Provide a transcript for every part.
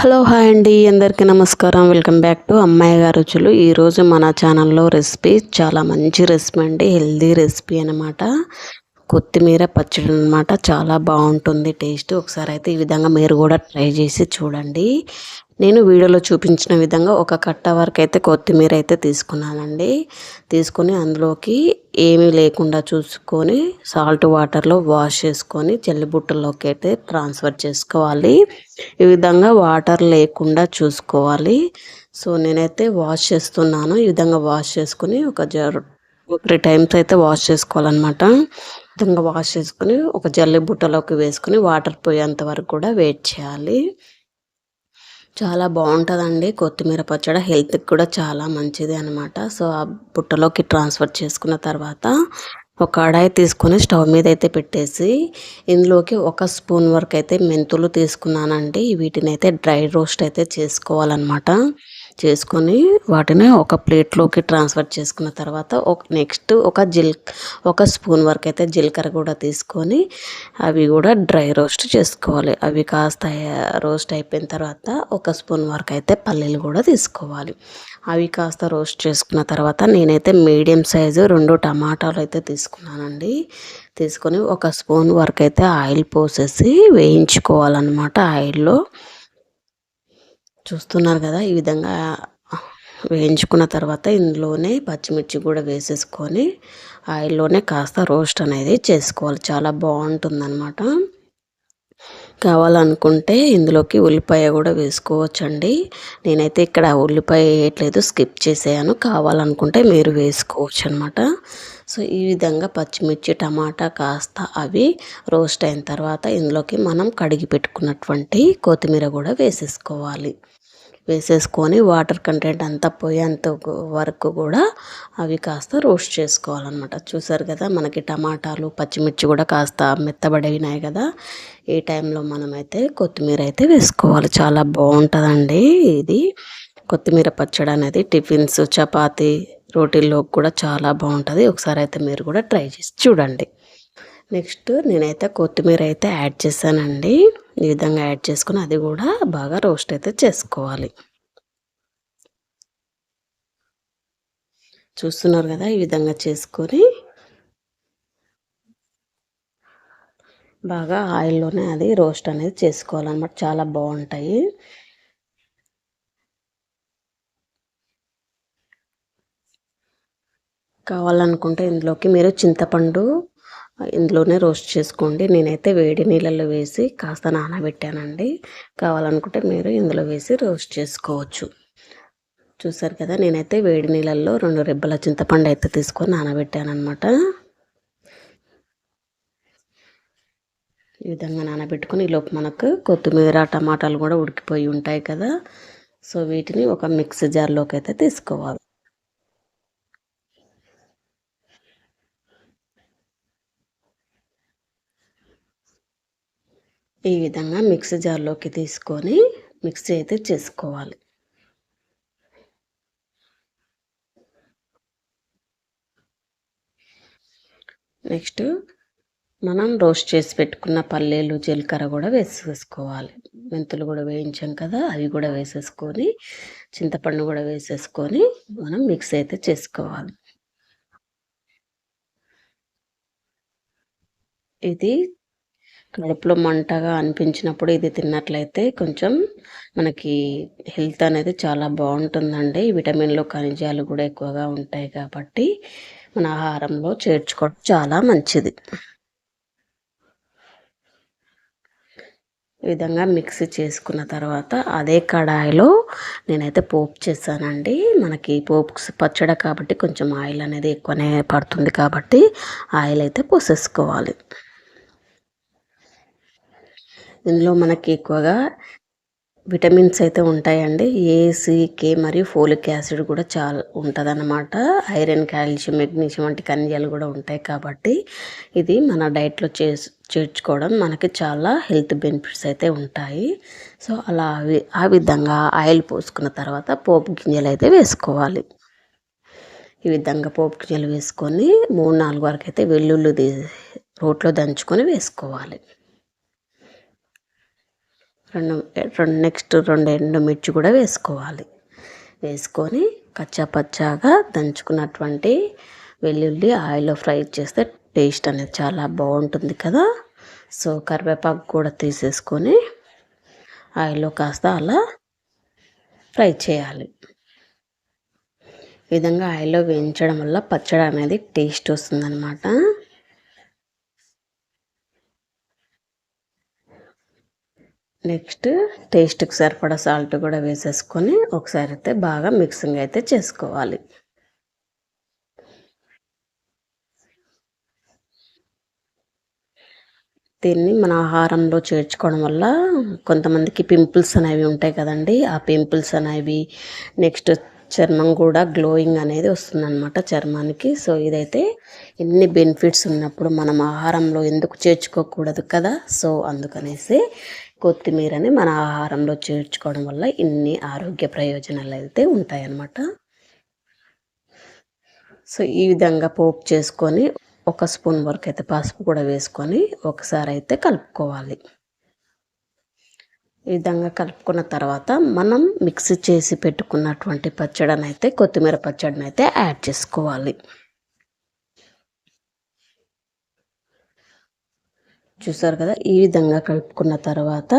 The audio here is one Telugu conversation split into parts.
హలో హాయ్ అండి. అందరికీ నమస్కారం. వెల్కమ్ బ్యాక్ టు అమ్మాయి గారు రుచులు. ఈరోజు మన ఛానల్లో రెసిపీ చాలా మంచి రెసిపీ అండి. హెల్దీ రెసిపీ అనమాట కొత్తిమీర పచ్చడి అనమాట చాలా బాగుంటుంది టేస్ట్. ఒకసారి అయితే ఈ విధంగా మీరు కూడా ట్రై చేసి చూడండి. నేను వీడియోలో చూపించిన విధంగా ఒక కట్ట వరకు అయితే కొత్తిమీర అయితే తీసుకున్నానండి. తీసుకొని అందులోకి ఏమీ లేకుండా చూసుకొని సాల్ట్ వాటర్లో వాష్ చేసుకొని జల్లిబుట్టలోకి అయితే ట్రాన్స్ఫర్ చేసుకోవాలి. ఈ విధంగా వాటర్ లేకుండా చూసుకోవాలి. సో నేనైతే వాష్ చేస్తున్నాను. ఈ విధంగా వాష్ చేసుకొని ఒక జర్ త్రీ టైమ్స్ అయితే వాష్ చేసుకోవాలన్నమాట. విధంగా వాష్ చేసుకొని ఒక జల్లి బుట్టలోకి వేసుకొని వాటర్ పోయేంత వరకు కూడా వెయిట్ చేయాలి. చాలా బాగుంటుందండి. కొత్తిమీర పచ్చడి హెల్త్కి కూడా చాలా మంచిది అనమాట సో ఆ బుట్టలోకి ట్రాన్స్ఫర్ చేసుకున్న తర్వాత ఒక కడాయి తీసుకొని స్టవ్ మీద అయితే పెట్టేసి ఇందులోకి ఒక స్పూన్ వరకు అయితే మెంతులు తీసుకున్నానండి. వీటిని అయితే డ్రై రోస్ట్ అయితే చేసుకోవాలన్నమాట. చేసుకొని వాటిని ఒక ప్లేట్లోకి ట్రాన్స్ఫర్ చేసుకున్న తర్వాత ఒక నెక్స్ట్ ఒక జిల్ ఒక స్పూన్ వరకు అయితే జీలకర్ర కూడా తీసుకొని అవి కూడా డ్రై రోస్ట్ చేసుకోవాలి. అవి కాస్త రోస్ట్ అయిపోయిన తర్వాత ఒక స్పూన్ వరకు అయితే పల్లీలు కూడా తీసుకోవాలి. అవి కాస్త రోస్ట్ చేసుకున్న తర్వాత నేనైతే మీడియం సైజు రెండు టమాటాలు అయితే తీసుకున్నానండి. తీసుకొని ఒక స్పూన్ వరకు అయితే ఆయిల్ పోసేసి వేయించుకోవాలన్నమాట ఆయిల్లో. చూస్తున్నారు కదా ఈ విధంగా వేయించుకున్న తర్వాత ఇందులోనే పచ్చిమిర్చి కూడా వేసేసుకొని ఆయిల్లోనే కాస్త రోస్ట్ అనేది చేసుకోవాలి. చాలా బాగుంటుందన్నమాట. కావాలనుకుంటే ఇందులోకి ఉల్లిపాయ కూడా వేసుకోవచ్చండి. నేనైతే ఇక్కడ ఉల్లిపాయ వేయట్లేదు స్కిప్ చేసాను కావాలనుకుంటే మీరు వేసుకోవచ్చు అనమాట సో ఈ విధంగా పచ్చిమిర్చి టమాటా కాస్త అవి రోస్ట్ అయిన తర్వాత ఇందులోకి మనం కడిగి పెట్టుకున్నటువంటి కొత్తిమీర కూడా వేసేసుకోవాలి. వేసేసుకొని వాటర్ కంటెంట్ అంతా పోయేంత వరకు కూడా అవి కాస్త రోస్ట్ చేసుకోవాలన్నమాట. చూసారు కదా మనకి టమాటాలు పచ్చిమిర్చి కూడా కాస్త మెత్తబడినాయి కదా ఈ టైంలో మనమైతే కొత్తిమీర అయితే వేసుకోవాలి. చాలా బాగుంటుందండి ఇది. కొత్తిమీర పచ్చడి అనేది టిఫిన్స్ చపాతీ రోటీల్లో కూడా చాలా బాగుంటుంది. ఒకసారి అయితే మీరు కూడా ట్రై చేసి చూడండి. నెక్స్ట్ నేనైతే కొత్తిమీర అయితే యాడ్ చేశానండి. ఈ విధంగా యాడ్ చేసుకుని అది కూడా బాగా రోస్ట్ అయితే చేసుకోవాలి. చూస్తున్నారు కదా ఈ విధంగా చేసుకొని బాగా ఆయిల్లోనే అది రోస్ట్ అనేది చేసుకోవాలన్నమాట. చాలా బాగుంటాయి. కావాలనుకుంటే ఇందులోకి మీరు చింతపండు ఇందులోనే రోస్ట్ చేసుకోండి. నేనైతే వేడి నీళ్ళల్లో వేసి కాస్త నానబెట్టానండి. కావాలనుకుంటే మీరు ఇందులో వేసి రోస్ట్ చేసుకోవచ్చు. చూసారు కదా నేనైతే వేడి నీళ్ళల్లో రెండు రెబ్బల చింతపండు అయితే తీసుకొని నానబెట్టాను అనమాట ఈ విధంగా నానబెట్టుకొని ఈలోపు మనకు కొత్తిమీర టమాటాలు కూడా ఉడికిపోయి ఉంటాయి కదా. సో వీటిని ఒక మిక్సీ జార్లోకి అయితే తీసుకోవాలి. ఈ విధంగా మిక్సీ జార్లోకి తీసుకొని మిక్సీ అయితే చేసుకోవాలి. నెక్స్ట్ మనం రోస్ట్ చేసి పెట్టుకున్న పల్లీలు జీలకర్ర కూడా వేసేసుకోవాలి. మెంతులు కూడా వేయించాం కదా అవి కూడా వేసేసుకొని చింతపండు కూడా వేసేసుకొని మనం మిక్స్ అయితే చేసుకోవాలి. ఇది కడుపులో మంటగా అనిపించినప్పుడు ఇది తిన్నట్లయితే కొంచెం మనకి హెల్త్ అనేది చాలా బాగుంటుందండి. విటమిన్లు ఖనిజాలు కూడా ఎక్కువగా ఉంటాయి కాబట్టి మన ఆహారంలో చేర్చుకోవడం చాలా మంచిది. ఈ విధంగా మిక్సీ చేసుకున్న తర్వాత అదే కడాయిలో నేనైతే పోపు చేశానండి. మనకి పోపు పచ్చడి కాబట్టి కొంచెం ఆయిల్ అనేది ఎక్కువనే పడుతుంది కాబట్టి ఆయిల్ అయితే పోసేసుకోవాలి. ఇందులో మనకి ఎక్కువగా విటమిన్స్ అయితే ఉంటాయండి. ఏ కే మరియు ఫోలిక్ యాసిడ్ కూడా చాలా ఉంటుంది అన్నమాట ఐరన్ కాల్షియం మెగ్నీషియం వంటి ఖనిజాలు కూడా ఉంటాయి కాబట్టి ఇది మన డైట్లో చే చేర్చుకోవడం మనకి చాలా హెల్త్ బెనిఫిట్స్ అయితే ఉంటాయి. సో అలా ఆ విధంగా ఆయిల్ పోసుకున్న తర్వాత పోపు గింజలు అయితే వేసుకోవాలి. ఈ విధంగా పోపు గింజలు వేసుకొని మూడు నాలుగు వరకు అయితే వెల్లుల్లి రోట్లో దంచుకొని వేసుకోవాలి. రెండు రెండు నెక్స్ట్ రెండు ఎండుమిర్చి కూడా వేసుకోవాలి. వేసుకొని కచ్చాపచ్చాగా దంచుకున్నటువంటి వెల్లుల్లి ఆయిల్లో ఫ్రై చేస్తే టేస్ట్ అనేది చాలా బాగుంటుంది కదా. సో కరివేపాకు కూడా తీసేసుకొని ఆయిల్లో కాస్త అలా ఫ్రై చేయాలి. ఈ విధంగా ఆయిల్లో వేయించడం వల్ల పచ్చడి అనేది టేస్ట్ వస్తుందన్నమాట. నెక్స్ట్ టేస్ట్కి సరిపడా సాల్ట్ కూడా వేసేసుకొని ఒకసారి అయితే బాగా మిక్సింగ్ అయితే చేసుకోవాలి. దీన్ని మన ఆహారంలో చేర్చుకోవడం వల్ల కొంతమందికి పింపుల్స్ అనేవి ఉంటాయి కదండి ఆ పింపుల్స్ అనేవి నెక్స్ట్ చర్మం కూడా గ్లోయింగ్ అనేది వస్తుందన్నమాట చర్మానికి. సో ఇదైతే ఎన్ని బెనిఫిట్స్ ఉన్నప్పుడు మనం ఆహారంలో ఎందుకు చేర్చుకోకూడదు కదా సో అందుకనేసి కొత్తిమీరని మన ఆహారంలో చేర్చుకోవడం వల్ల ఇన్ని ఆరోగ్య ప్రయోజనాలు అయితే ఉంటాయన్నమాట. సో ఈ విధంగా పోపు చేసుకొని ఒక స్పూన్ వరకు అయితే పసుపు కూడా వేసుకొని ఒకసారి అయితే కలుపుకోవాలి. ఈ విధంగా కలుపుకున్న తర్వాత మనం మిక్స్ చేసి పెట్టుకున్నటువంటి పచ్చడిని అయితే కొత్తిమీర పచ్చడిని అయితే యాడ్ చేసుకోవాలి. చూసారు కదా? ఈ విధంగా కలుపుకున్న తర్వాత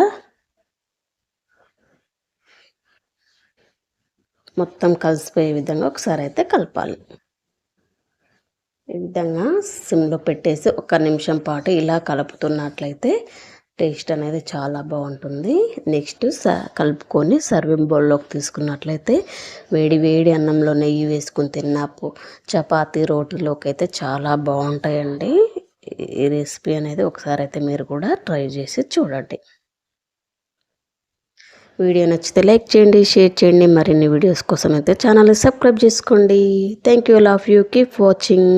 మొత్తం కలిసిపోయే విధంగా ఒకసారి అయితే కలపాలి. ఈ విధంగా సిమ్లో పెట్టేసి ఒక నిమిషం పాటు ఇలా కలుపుతున్నట్లయితే టేస్ట్ అనేది చాలా బాగుంటుంది. నెక్స్ట్ స కలుపుకొని సర్వింగ్ బౌల్లోకి తీసుకున్నట్లయితే వేడి వేడి అన్నంలో నెయ్యి వేసుకుని తిన్నాపు చపాతీ రోటీలోకి అయితే చాలా బాగుంటాయండి. ఈ రెసిపీ అనేది ఒకసారి అయితే మీరు కూడా ట్రై చేసి చూడండి. వీడియో నచ్చితే లైక్ చేయండి షేర్ చేయండి మరిన్ని వీడియోస్ కోసం అయితే ఛానల్ని సబ్స్క్రైబ్ చేసుకోండి. Thank you love you. Keep watching.